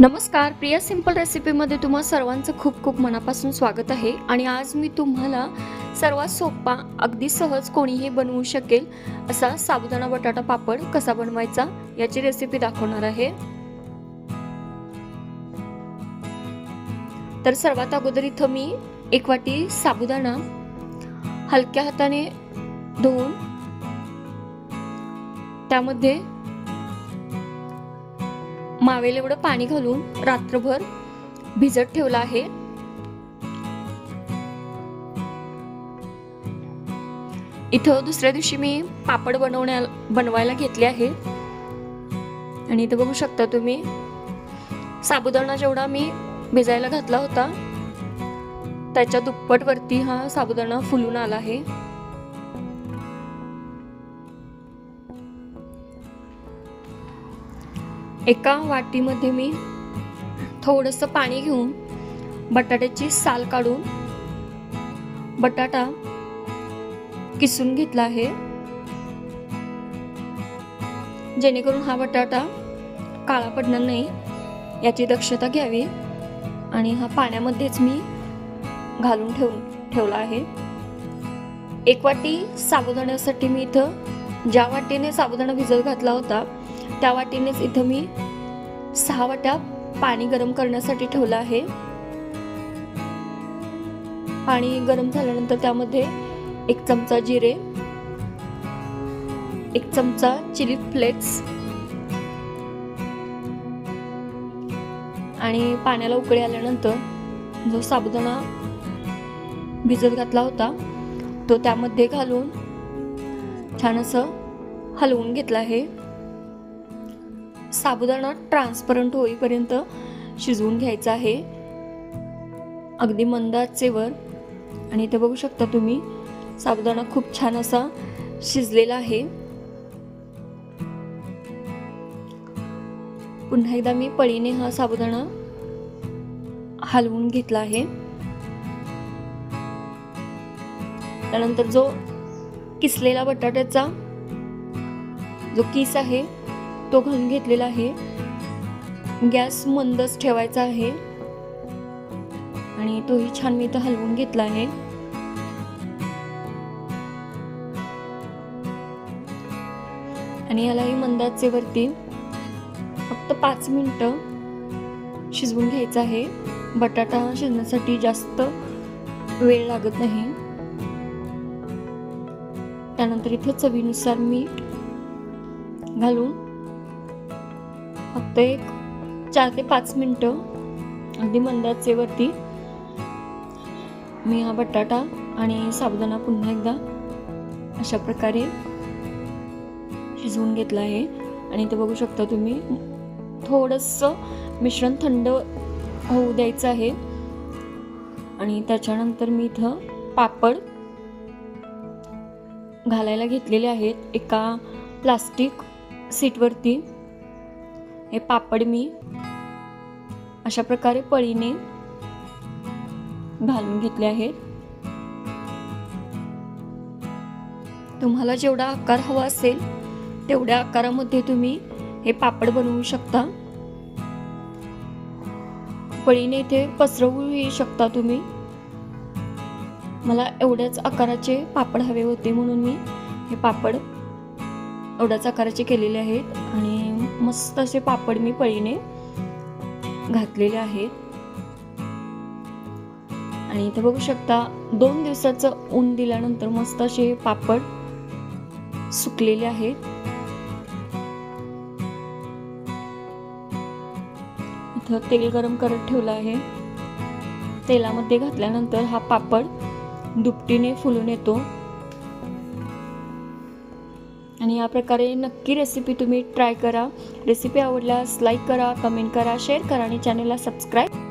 नमस्कार प्रिया सिंपल रेसिपीमध्ये तुम्हा सर्वांचं खूप खूप मनापासून स्वागत आहे. आणि आज मी तुम्हाला सर्वात सोपा अगदी सहज कोणीही बनवू शकेल असा साबुदाणा बटाटा पापड कसा बनवायचा याची रेसिपी दाखवणार आहे. तर सर्वात अगोदर इथं मी एक वाटी साबुदाणा हलक्या हाताने धुवून त्यामध्ये मावेल एवढं पाणी घालून रात्रभर भिजत ठेवला आहे. इथं दुसऱ्या दिवशी मी पापड बनवण्या बनवायला घेतले आहे. आणि इथं बघू शकता तुम्ही साबुदाणा जेवढा मी भिजायला घातला होता त्याच्या दुप्पट वरती हा साबुदाणा फुलून आला आहे. एका वाटीमध्ये मी थोडंसं पाणी घेऊन बटाट्याची साल काढून बटाटा किसून घेतला आहे. जेणेकरून हा बटाटा काळा पडणार नाही याची दक्षता घ्यावी आणि हा पाण्यामध्येच मी घालून ठेव ठेवला आहे. एक वाटी साबुदाण्यासाठी मी इथं ज्या वाटीने साबुदाणा भिजत घातला होता त्या वाटीनेच इथं मी सहा वाट्या पाणी गरम करण्यासाठी ठेवलं आहे. पाणी गरम झाल्यानंतर त्यामध्ये एक चमचा जिरे एक चमचा चिली फ्लेक्स आणि पाण्याला उकळी आल्यानंतर जो साबुदाणा भिजत घातला होता तो त्यामध्ये घालून छान असं हलवून घेतलं आहे. साबुदाणा ट्रान्सपरंट होईपर्यंत शिजवून घ्यायचा आहे. अगदी मंद आचेवर. आणि इथे बघू शकता तुम्ही साबुदाणा खूप छान असा शिजलेला आहे. पुन्हा एकदा मी पळीने हा साबुदाणा हलवून घेतला आहे. त्यानंतर जो किसलेला बटाट्याचा जो किस आहे तो घालून घेतलेला आहे. गॅस मंदच ठेवायचा आहे. आणि तोही छान मी इथं हलवून घेतला आहे. आणि यालाही मंदाचे वरती फक्त पाच मिनटं शिजवून घ्यायचं आहे. बटाटा शिजण्यासाठी जास्त वेळ लागत नाही. त्यानंतर इथं चवीनुसार मीठ घालून फक्त एक चार ते पाच मिनटं अगदी मंदाचेवरती मी हा बटाटा आणि साबुदाणा पुन्हा एकदा अशा प्रकारे शिजवून घेतला आहे. आणि ते बघू शकता तुम्ही थोडंसं मिश्रण थंड होऊ द्यायचं आहे. आणि त्याच्यानंतर मी इथं पापड घालायला घेतलेले आहेत एका प्लास्टिक सीटवरती. हे पापड मी अशा प्रकारे पळीने घालून घेतले आहेत. तुम्हाला जेवढा आकार हवा असेल तेवढ्या आकारामध्ये तुम्ही हे पापड बनवू शकता. पळीने इथे पसरवूही शकता तुम्ही. मला एवढ्याच आकाराचे पापड हवे होते म्हणून मी हे पापड एवढ्याच आकाराचे केलेले आहेत आणि मस्त असे पापड मी पळीने घातलेले आहेत. आणि इथे बघू शकता दोन दिवसाचं ऊन दिल्यानंतर मस्त असे पापड सुकलेले आहेत. इथं तेल गरम करत ठेवलं आहे. तेलामध्ये घातल्यानंतर हा पापड दुपटीने फुलून येतो. आणि या प्रकारे नक्की रेसिपी तुम्ही ट्राय करा. रेसिपी आवडल्यास लाईक करा कमेंट करा शेअर करा आणि चॅनलला सबस्क्राईब